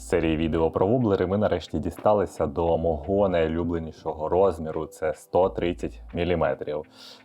Серії відео про воблери ми нарешті дісталися до мого найулюбленішого розміру це 130 мм.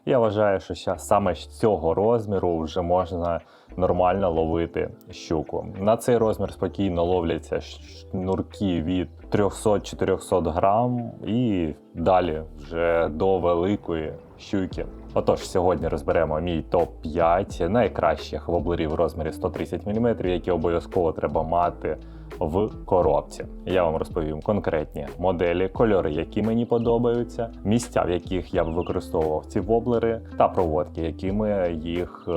Я вважаю, що саме з цього розміру вже можна нормально ловити щуку. На цей розмір спокійно ловляться шнурки від 300-400 грам і далі вже до великої щуки. Отож, сьогодні розберемо мій топ-5 найкращих воблерів в розмірі 130 мм, які обов'язково треба мати в коробці. Я вам розповім конкретні моделі, кольори, які мені подобаються, місця, в яких я б використовував ці воблери, та проводки, якими їх е,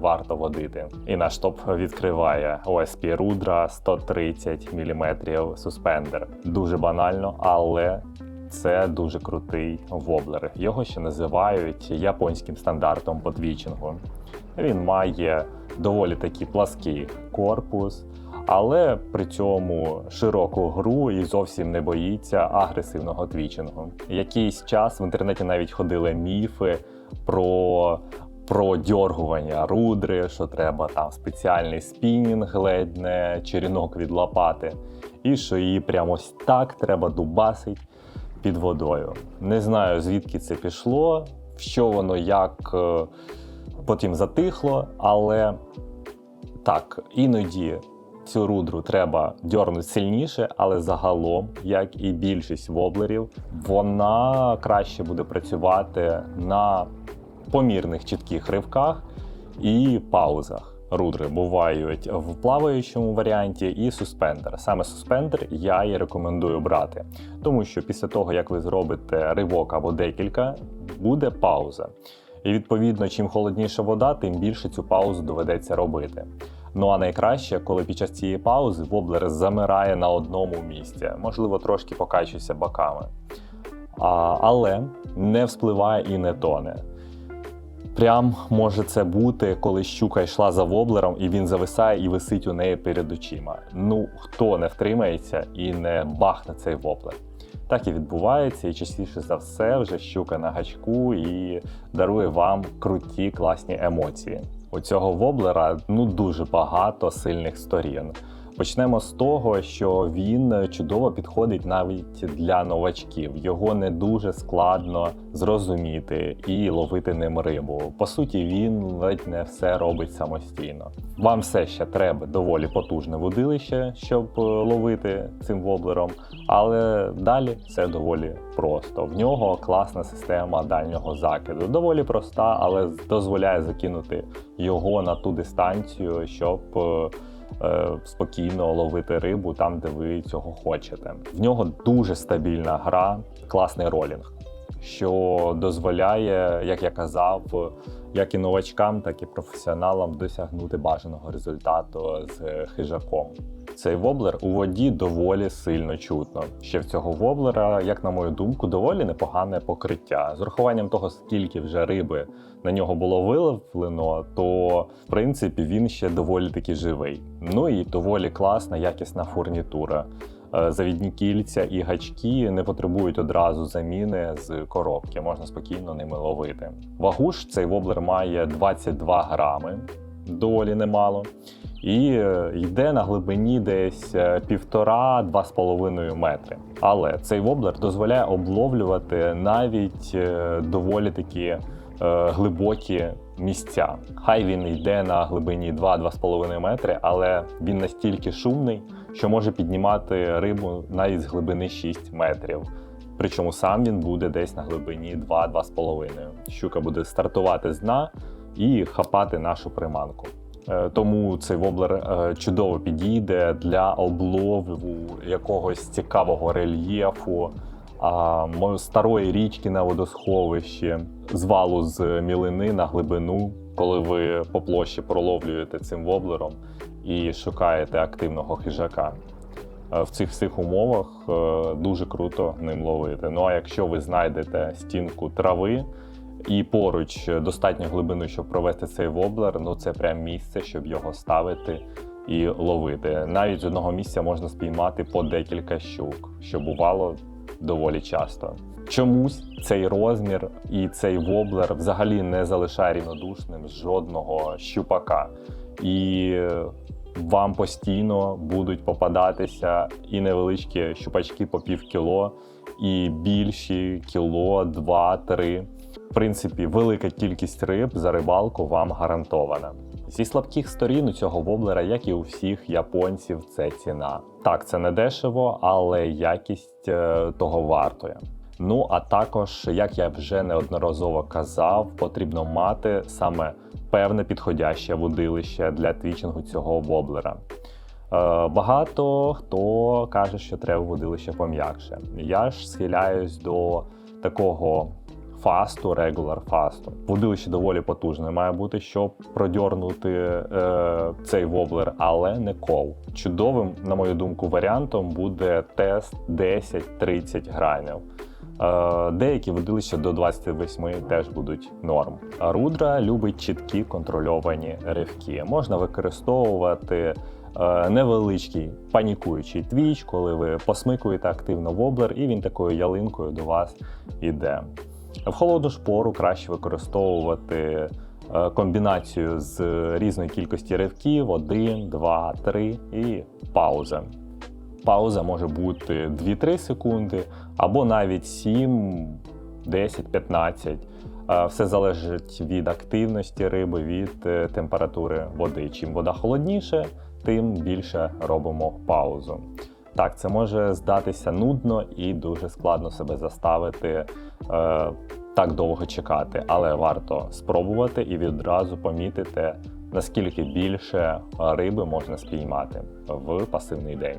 варто водити. І наш топ відкриває OSP Rudra 130 мм суспендер. Дуже банально, але це дуже крутий воблер. Його ще називають японським стандартом по твічингу. Він має доволі такий плаский корпус, але при цьому широку гру і зовсім не боїться агресивного твічингу. Якийсь час в інтернеті навіть ходили міфи про. Про дьоргування рудри, що треба там спеціальний спінінг, ледь не черенок від лопати, і що її прямо ось так треба дубасить під водою. Не знаю звідки це пішло, що воно як е, потім затихло, але так, іноді цю рудру треба дьорнути сильніше, але загалом, як і більшість воблерів, вона краще буде працювати на помірних чітких ривках і паузах. Рудри бувають в плаваючому варіанті і суспендер. Саме суспендер я і рекомендую брати, тому що після того, як ви зробите ривок або декілька, буде пауза. І відповідно, чим холодніша вода, тим більше цю паузу доведеться робити. Ну а найкраще, коли під час цієї паузи воблер замирає на одному місці, можливо, трошки покачується боками. А, але не вспливає і не тоне. Прям може це бути, коли щука йшла за воблером, і він зависає і висить у неї перед очима. Ну хто не втримається і не бахне цей воблер. Так і відбувається, і частіше за все вже щука на гачку і дарує вам круті класні емоції. У цього воблера ну дуже багато сильних сторін. Почнемо з того, що він чудово підходить навіть для новачків. Його не дуже складно зрозуміти і ловити ним рибу. По суті, він ледь не все робить самостійно. Вам все ще треба доволі потужне водилище, щоб е, ловити цим воблером, але далі все доволі просто. В нього класна система дальнього закиду. Доволі проста, але дозволяє закинути його на ту дистанцію, щоб. Е, спокійно ловити рибу там, де ви цього хочете. В нього дуже стабільна гра, класний ролінг, що дозволяє, як я казав, як і новачкам, так і професіоналам досягнути бажаного результату з хижаком. Цей воблер у воді доволі сильно чутно. Ще в цього воблера, як на мою думку, доволі непогане покриття. З урахуванням того, скільки вже риби на нього було виловлено, то в принципі він ще доволі таки живий. Ну і доволі класна, якісна фурнітура. Е, Завідні кільця і гачки не потребують одразу заміни з коробки, можна спокійно ними ловити. Вагу ж цей воблер має 22 грами, доволі немало, і е, йде на глибині десь е, півтора-два з половиною метри. Але цей воблер дозволяє обловлювати навіть е, доволі такі глибокі місця. Хай він йде на глибині 2-2,5 метри, але він настільки шумний, що може піднімати рибу навіть з глибини 6 метрів. Причому сам він буде десь на глибині 2-2,5. Щука буде стартувати з дна і хапати нашу приманку. Е, Тому цей воблер е, чудово підійде для облову якогось цікавого рельєфу, старої річки на водосховищі, звалу з мілини на глибину, коли ви по площі проловлюєте цим воблером і шукаєте активного хижака. Е, В цих всіх умовах дуже круто ним ловити. Ну а якщо ви знайдете стінку трави і поруч достатньо глибину, щоб провести цей воблер, ну це прям місце, щоб його ставити і ловити. Навіть з одного місця можна спіймати по декілька щук, що бувало доволі часто. Чомусь цей розмір і цей воблер взагалі не залишає рівнодушним жодного щупака. І вам постійно будуть попадатися і невеличкі щупачки по пів кіло, і більші кіло, два, три. В принципі, велика кількість риб за рибалку вам гарантована. Зі слабких сторін у цього воблера, як і у всіх японців, це ціна. Так, це не дешево, але якість е, того вартує. Ну а також, як я вже неодноразово казав, потрібно мати саме певне підходяще водилище для твічингу цього воблера. Е, Багато хто каже, що треба водилище пом'якше. Я ж схиляюсь до такого фасту, регуляр фасту. Водилище доволі потужне має бути, щоб продьорнути е, цей воблер, але не кол. Чудовим, на мою думку, варіантом буде тест 10-30 грамів. Е, Деякі водилища до 28 теж будуть норм. Рудра любить чіткі контрольовані ривки. Можна використовувати е, невеличкий панікуючий твіч, коли ви посмикуєте активно воблер, і він такою ялинкою до вас іде. В холодну ж пору краще використовувати е, комбінацію з різної кількості ривків: 1, 2, 3 і пауза. Пауза може бути 2-3 секунди, або навіть 7, 10, 15. Е, Все залежить від активності риби, від е, температури води. Чим вода холодніше, тим більше робимо паузу. Так, це може здатися нудно і дуже складно себе заставити е, так довго чекати, але варто спробувати і відразу помітити, наскільки більше риби можна спіймати в пасивний день.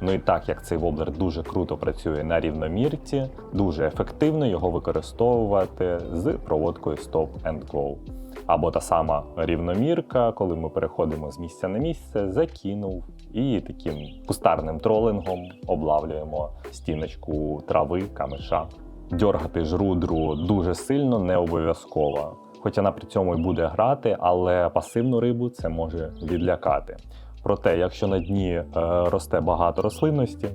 Ну і так як цей воблер дуже круто працює на рівномірці, дуже ефективно його використовувати з проводкою Stop and Go. Або та сама рівномірка, коли ми переходимо з місця на місце, закинув і таким кустарним тролингом облавлюємо стіночку трави, камиша. Дьоргати ж рудру дуже сильно не обов'язково. Хоч вона при цьому і буде грати, але пасивну рибу це може відлякати. Проте, якщо на дні е, росте багато рослинності,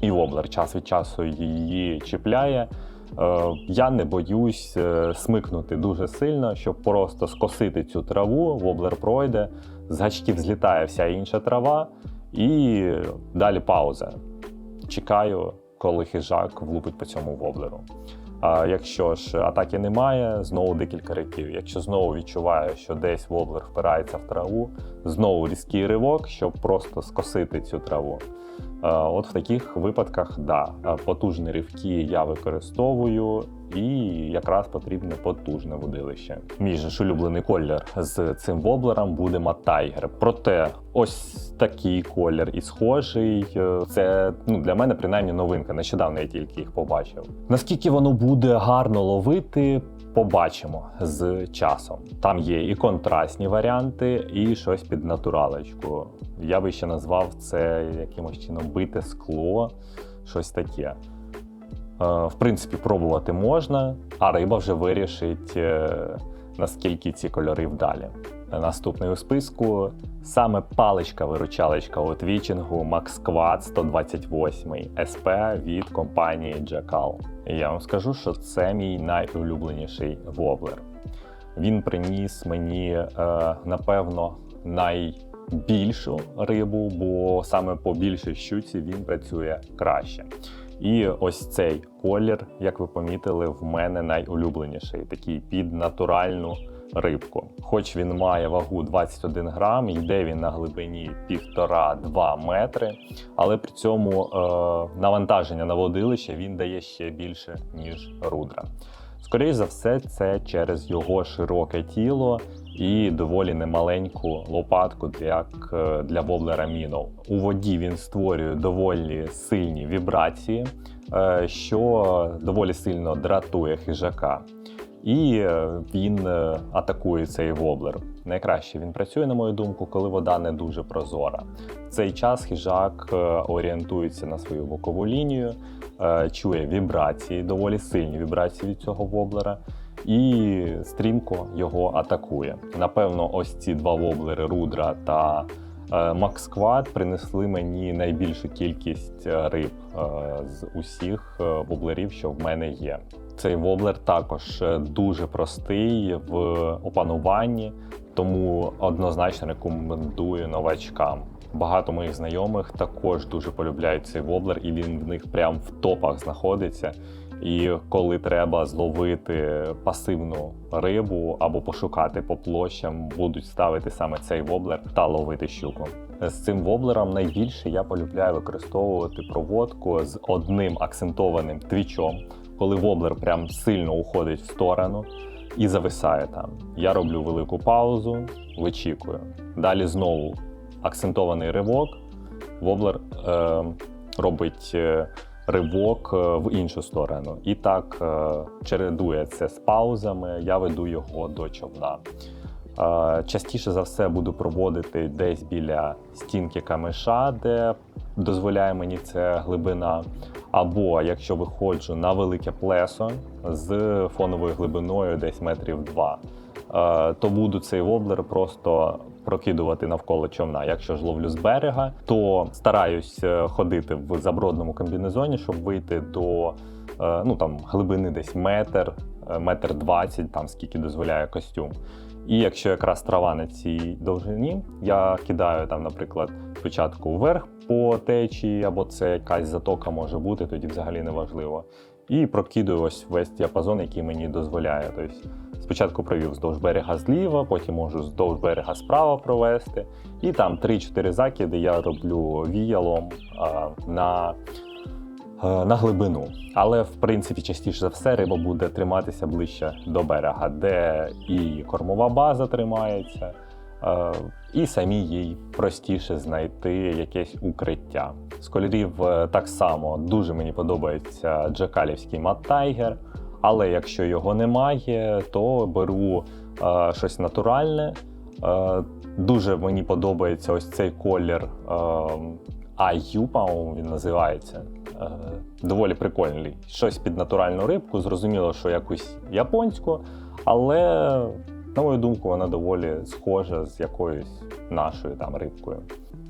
і воблер час від часу її чіпляє, я не боюсь е, смикнути дуже сильно, щоб просто скосити цю траву, воблер пройде, з гачків злітає вся інша трава, і далі пауза. Чекаю, коли хижак влупить по цьому воблеру. А якщо ж атаки немає, знову декілька риків. Якщо знову відчуваю, що десь воблер впирається в траву, знову різкий ривок, щоб просто скосити цю траву. Е, От в таких випадках, да, е, потужні ривки я використовую, і якраз потрібне потужне водилище. Мій же ж улюблений колір з цим воблером буде Матайгер. Проте ось такий колір і схожий. е, Це ну, для мене принаймні новинка. Нещодавно я тільки їх побачив. Наскільки воно буде гарно ловити, побачимо з часом. Там є і контрастні варіанти, і щось під натуралочку. Я би ще назвав це якимось чином бите скло, щось таке. Е, В принципі, пробувати можна, а риба вже вирішить, е, наскільки ці кольори вдалі. Наступний у списку саме паличка-виручалочка у твічингу Max Quad 128 SP від компанії Jackal. Я вам скажу, що це мій найулюбленіший воблер. Він приніс мені, е, напевно, найбільшу рибу, бо саме по більшій щуці він працює краще. І ось цей колір, як ви помітили, в мене найулюбленіший, такий під натуральну рибку. Хоч він має вагу 21 грам, йде він на глибині 1,5-2 метри, але при цьому е, навантаження на водилище він дає ще більше, ніж рудра. Скоріше за все, це через його широке тіло і доволі немаленьку лопатку для, к- для воблера мінов. У воді він створює доволі сильні вібрації, е, що доволі сильно дратує хижака. І е, він е, атакує цей воблер. Найкраще він працює, на мою думку, коли вода не дуже прозора. В цей час хижак е, орієнтується на свою бокову лінію, чує вібрації, доволі сильні вібрації від цього воблера, і стрімко його атакує. Напевно, ось ці два воблери Рудра та е, Макс принесли мені найбільшу кількість риб з усіх воблерів, що в мене є. Цей воблер також е, дуже простий в опануванні, тому однозначно рекомендую новачкам. Багато моїх знайомих також дуже полюбляють цей воблер, і він в них прям в топах знаходиться. І коли треба зловити пасивну рибу або пошукати по площам, будуть ставити саме цей воблер та ловити щуку. З цим воблером найбільше я полюбляю використовувати проводку з одним акцентованим твічом, коли воблер прям сильно уходить в сторону і зависає там. Я роблю велику паузу, вичікую. Далі знову акцентований ривок. Воблер е, робить е, ривок е, в іншу сторону. І так е, чередує це з паузами. Я веду його до човна. Частіше за все буду проводити десь біля стінки камеша, де дозволяє мені це глибина. Або якщо виходжу на велике плесо з фоновою глибиною десь метрів два, то буду цей воблер просто прокидувати навколо човна. Якщо ж ловлю з берега, то стараюсь е, ходити в забродному комбінезоні, щоб вийти до е, ну там глибини десь метр, е, метр двадцять, там скільки дозволяє костюм. І якщо якраз трава на цій довжині, я кидаю там, наприклад, спочатку вверх по течії, або це якась затока може бути, тоді взагалі не важливо. І прокидую ось весь діапазон, який мені дозволяє. Тобто спочатку провів вздовж берега зліва, потім можу вздовж берега справа провести. І там 3-4 закиди я роблю віялом а, на на глибину. Але в принципі частіше за все риба буде триматися ближче до берега, де і кормова база тримається, е, і самі їй простіше знайти якесь укриття. З кольорів е, так само дуже мені подобається джекалівський Мат Тайгер. Але якщо його немає, то беру е, щось натуральне. Е, дуже мені подобається ось цей колір е, IU, він називається. Е, доволі прикольний. Щось під натуральну рибку. Зрозуміло, що якусь японську, але, на мою думку, вона доволі схожа з якоюсь нашою там рибкою.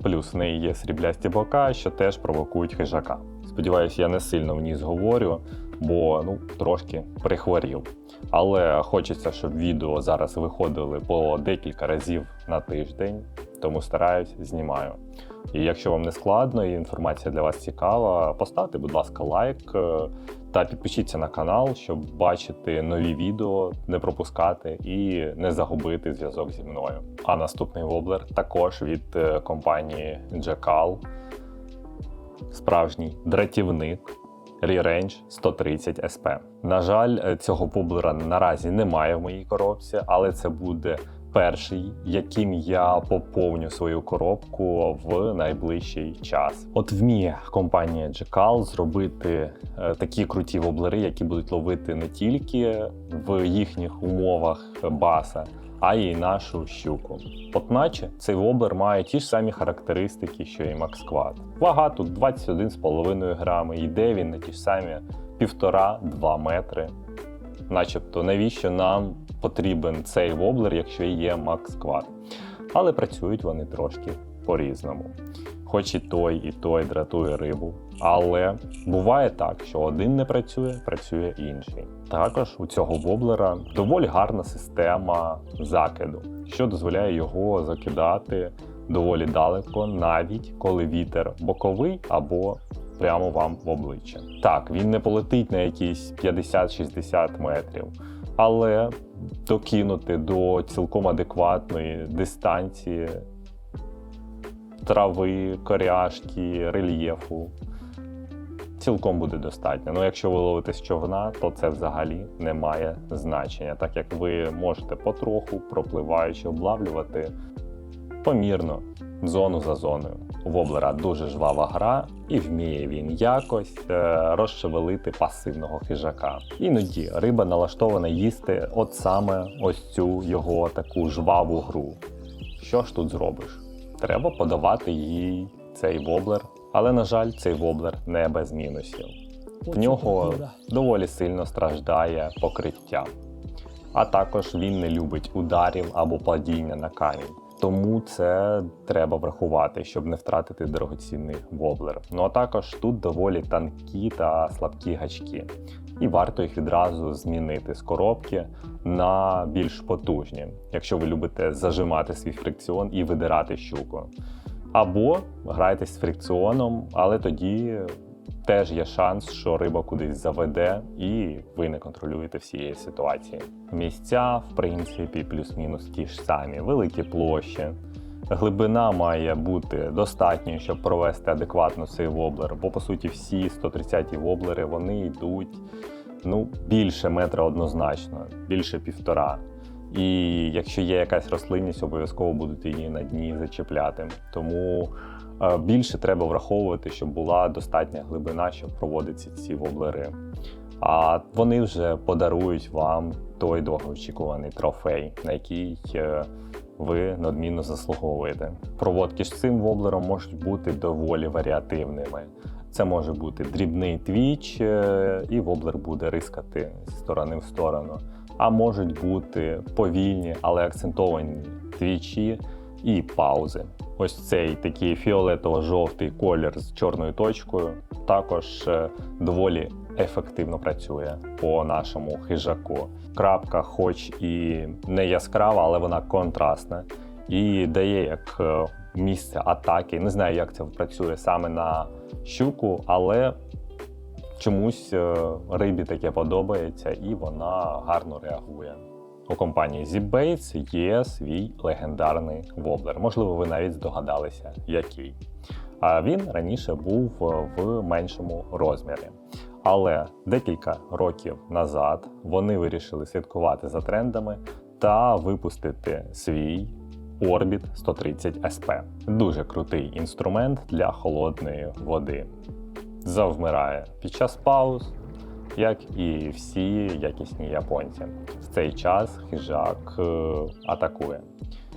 Плюс в неї є сріблясті бока, що теж провокують хижака. Сподіваюсь, я не сильно в ній зговорю, бо ну трошки прихворів. Але хочеться, щоб відео зараз виходили по декілька разів на тиждень, тому стараюсь, знімаю. І якщо вам не складно і інформація для вас цікава, поставте, будь ласка, лайк е, та підпишіться на канал, щоб бачити нові відео, не пропускати і не загубити зв'язок зі мною. А наступний воблер також від е, компанії Jackal. Справжній дратівник. Re-Range 130 SP. На жаль, е, цього воблера наразі немає в моїй коробці, але це буде перший, яким я поповню свою коробку в найближчий час. От вміє компанія Jackal зробити е, такі круті воблери, які будуть ловити не тільки в їхніх умовах баса, а й нашу щуку. От наче цей воблер має ті ж самі характеристики, що і Quad. Вага тут 21,5 грами, йде він на ті ж самі 1,5-2 метри. Начебто, навіщо нам потрібен цей воблер, якщо є Max Quad? Але працюють вони трошки по-різному. Хоч і той, і той дратує рибу. Але буває так, що один не працює, працює інший. Також у цього воблера доволі гарна система закиду, що дозволяє його закидати доволі далеко, навіть коли вітер боковий або прямо вам в обличчя. Так, він не полетить на якісь 50-60 метрів, але докинути до цілком адекватної дистанції трави, коряшки, рельєфу. Цілком буде достатньо. Ну, якщо ви ловите човна, то це взагалі не має значення, так як ви можете потроху, пропливаючи, облавлювати помірно, зону за зоною. У воблера дуже жвава гра, і вміє він якось е, розшевелити пасивного хижака. Іноді риба налаштована їсти от саме ось цю його таку жваву гру. Що ж тут зробиш? Треба подавати їй цей воблер, але, на жаль, цей воблер не без мінусів. В нього доволі сильно страждає покриття. А також він не любить ударів або падіння на камінь. Тому це треба врахувати, щоб не втратити дорогоцінний воблер. Ну а також тут доволі танкі та слабкі гачки, і варто їх відразу змінити з коробки на більш потужні, якщо ви любите зажимати свій фрикціон і видирати щуку. Або грайтесь з фрикціоном, але тоді теж є шанс, що риба кудись заведе, і ви не контролюєте всієї ситуації. Місця, в принципі, плюс-мінус ті ж самі, великі площі. Глибина має бути достатньою, щоб провести адекватно цей воблер, бо по суті всі 130 воблери вони йдуть ну, більше метра однозначно, більше півтора. І якщо є якась рослинність, обов'язково будуть її на дні зачіпляти. Тому більше треба враховувати, щоб була достатня глибина, щоб проводити ці воблери. А вони вже подарують вам той довгоочікуваний трофей, на який е, ви надмінно заслуговуєте. Проводки з цим воблером можуть бути доволі варіативними. Це може бути дрібний твіч, е, і воблер буде рискати з сторони в сторону. А можуть бути повільні, але акцентовані твічі і паузи. Ось цей такий фіолетово-жовтий колір з чорною точкою також е, доволі ефективно працює по нашому хижаку. Крапка, хоч і не яскрава, але вона контрастна і дає як е, місце атаки. Не знаю, як це працює саме на щуку, але чомусь е, рибі таке подобається і вона гарно реагує. У компанії ZipBaits є свій легендарний воблер. Можливо, ви навіть здогадалися, який. А він раніше був в меншому розмірі. Але декілька років назад вони вирішили слідкувати за трендами та випустити свій Orbit 130 SP. Дуже крутий інструмент для холодної води. Завмирає під час пауз, як і всі якісні японці. В цей час хижак е, атакує.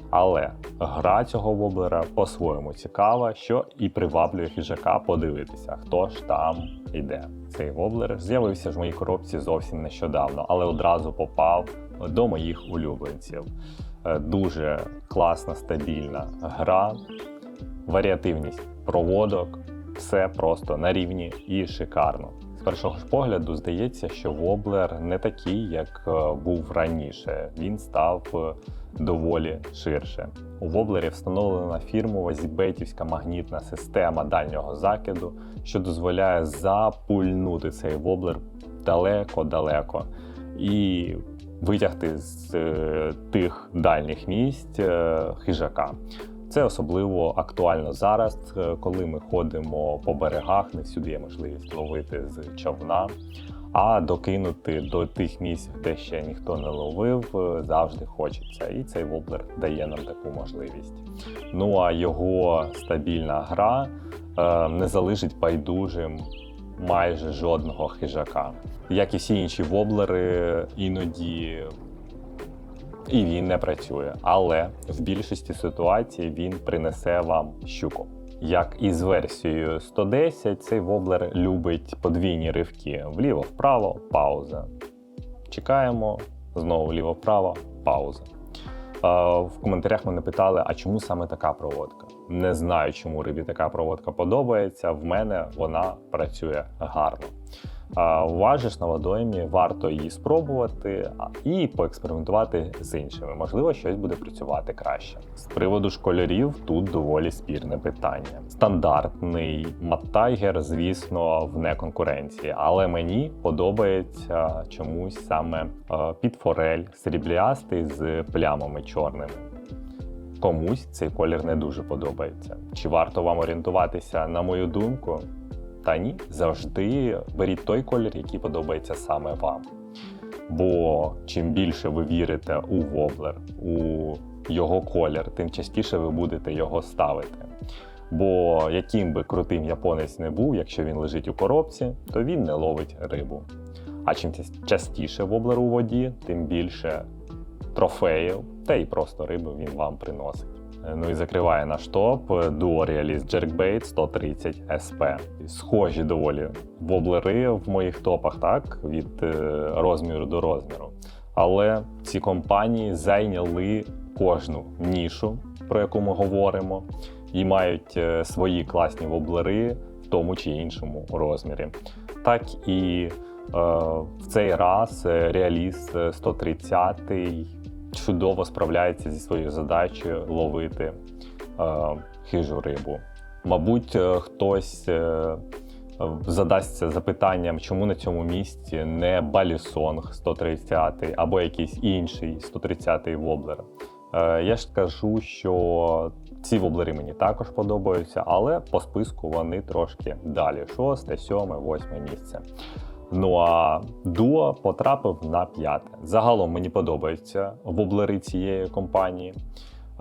Але гра цього воблера по-своєму цікава, що і приваблює хижака подивитися, хто ж там йде. Цей воблер з'явився в моїй коробці зовсім нещодавно, але одразу попав до моїх улюбленців. Е, Дуже класна, стабільна гра, варіативність проводок, все просто на рівні і шикарно. З першого ж погляду здається, що воблер не такий, як е, був раніше. Він став е, доволі ширше. У воблері встановлена фірмова зібетівська магнітна система дальнього закиду, що дозволяє запульнути цей воблер далеко-далеко і витягти з е, тих дальніх місць е, хижака. Це особливо актуально зараз, е, коли ми ходимо по берегах, не всюди є можливість ловити з човна. А докинути до тих місць, де ще ніхто не ловив, е, завжди хочеться. І цей воблер дає нам таку можливість. Ну а його стабільна гра е, не залишить байдужим майже жодного хижака. Як і всі інші воблери, іноді і він не працює. Але в більшості ситуацій він принесе вам щуку. Як і з версією 110, цей воблер любить подвійні ривки вліво-вправо, пауза. Чекаємо, знову вліво-вправо, пауза. Е, В коментарях мене питали, а чому саме така проводка? Не знаю, чому рибі така проводка подобається. В мене вона працює гарно. Ж на водоймі варто її спробувати і поекспериментувати з іншими. Можливо, щось буде працювати краще. З приводу ж кольорів тут доволі спірне питання. Стандартний Маттайгер, звісно, вне конкуренції, але мені подобається чомусь саме підфорель сріблястий з плямами чорними. Комусь цей колір не дуже подобається. Чи варто вам орієнтуватися на мою думку? Та ні, завжди беріть той колір, який подобається саме вам. Бо чим більше ви вірите у воблер, у його колір, тим частіше ви будете його ставити. Бо яким би крутим японець не був, якщо він лежить у коробці, то він не ловить рибу. А чим частіше воблер у воді, тим більше трофеїв та й просто риби він вам приносить. Ну і закриває наш топ Duo Realist Jerkbait 130 SP. Схожі доволі воблери в моїх топах, так, від е, розміру до розміру. Але ці компанії зайняли кожну нішу про яку ми говоримо, і мають е, свої класні воблери в тому чи іншому розмірі. Так і е, в цей раз Реаліст е, 130 чудово справляється зі своєю задачею ловити е, хижу рибу. Мабуть, е, хтось е, задасться запитанням, чому на цьому місці не Балісонг 130 або якийсь інший 130 воблер. Е, Я ж скажу, що ці воблери мені також подобаються, але по списку вони трошки далі: шосте, сьоме, восьме місце. Ну а дуо потрапив на п'яте. Загалом мені подобаються воблери цієї компанії.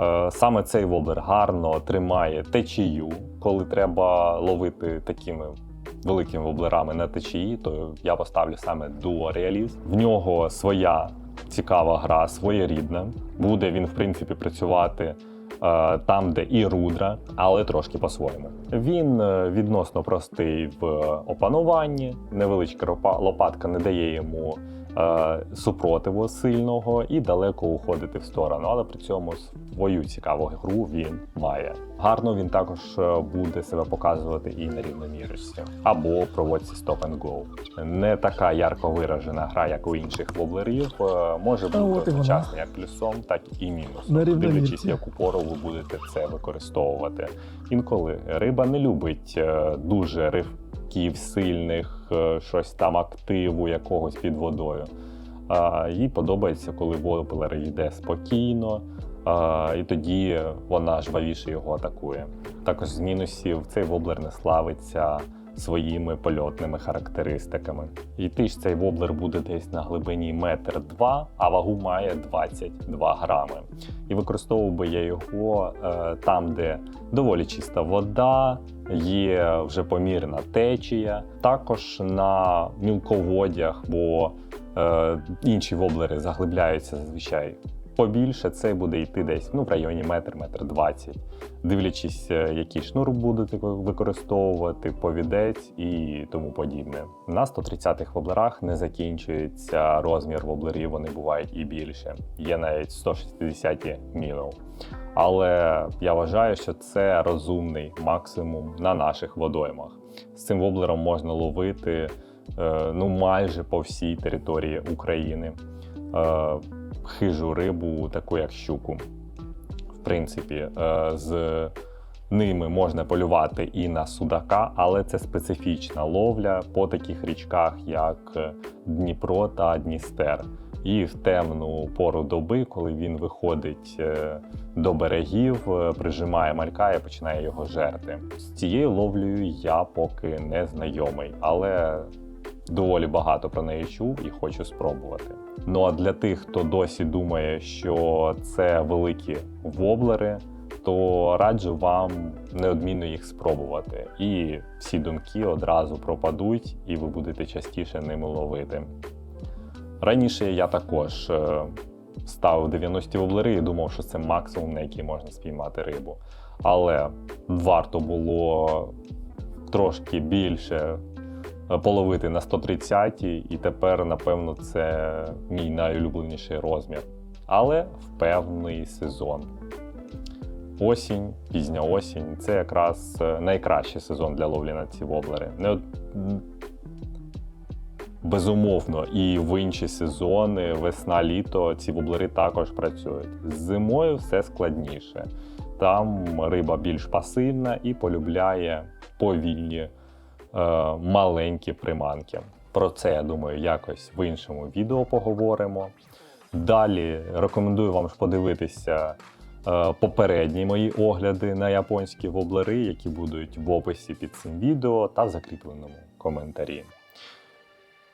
Е, Саме цей воблер гарно тримає течію, коли треба ловити такими великими воблерами на течії, то я поставлю саме Duo Realist. В нього своя цікава гра, своєрідна. Буде він, в принципі, працювати там, де і рудра, але трошки по-своєму. Він е, відносно простий в опануванні, невеличка лопатка не дає йому е, супротиву сильного і далеко уходити в сторону, але при цьому свою цікаву гру він має. Гарно він також е, буде себе показувати і на рівномірності або проводці Stop and Go. Не така ярко виражена гра, як у інших воблерів, е, може бути одночасно як плюсом, так і мінусом, дивлячись, яку пору ви будете це використовувати. Інколи риба не любить е, дуже ривків сильних, е, щось там активу якогось під водою. Їй подобається, коли воблер йде спокійно, і тоді вона жвавіше його атакує. Також з мінусів цей воблер не славиться своїми польотними характеристиками. Йти ж цей воблер буде десь на глибині метр два, а вагу має 22 грами. І використовував би я його е, там, де доволі чиста вода, є вже помірна течія. Також на мілководях, бо е, інші воблери заглибляються зазвичай побільше. Це буде йти десь ну, в районі метр, метр двадцять, дивлячись, е, який шнур будете використовувати, повідець і тому подібне. На 130-х воблерах не закінчується розмір воблерів, вони бувають і більше. Є навіть 160 мінов. Але я вважаю, що це розумний максимум на наших водоймах. З цим воблером можна ловити е, ну майже по всій території України е, хижу рибу, таку як щуку. В принципі, е, з ними можна полювати і на судака, але це специфічна ловля по таких річках, як Дніпро та Дністер. І в темну пору доби, коли він виходить е, до берегів, е, прижимає малька і починає його жерти. З цією ловлею я поки не знайомий, але доволі багато про неї чув і хочу спробувати. Ну а для тих, хто досі думає, що це великі воблери, то раджу вам неодмінно їх спробувати. І всі думки одразу пропадуть, і ви будете частіше ними ловити. Раніше я також е, ставив 90 воблери і думав, що це максимум, на який можна спіймати рибу. Але варто було трошки більше половити на 130 і тепер, напевно, це мій найулюбленіший розмір. Але в певний сезон. Осінь, пізня осінь це якраз е, найкращий сезон для ловлі на ці воблери. Не Безумовно, і в інші сезони, весна, літо, ці воблери також працюють. З Зимою все складніше. Там риба більш пасивна і полюбляє повільні е, маленькі приманки. Про це я думаю, якось в іншому відео поговоримо. Далі рекомендую вам подивитися е, попередні мої огляди на японські воблери, які будуть в описі під цим відео та в закріпленому коментарі.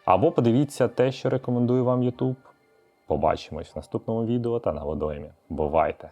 Або подивіться те, що рекомендує вам YouTube. Побачимось в наступному відео та на водоймі. Бувайте!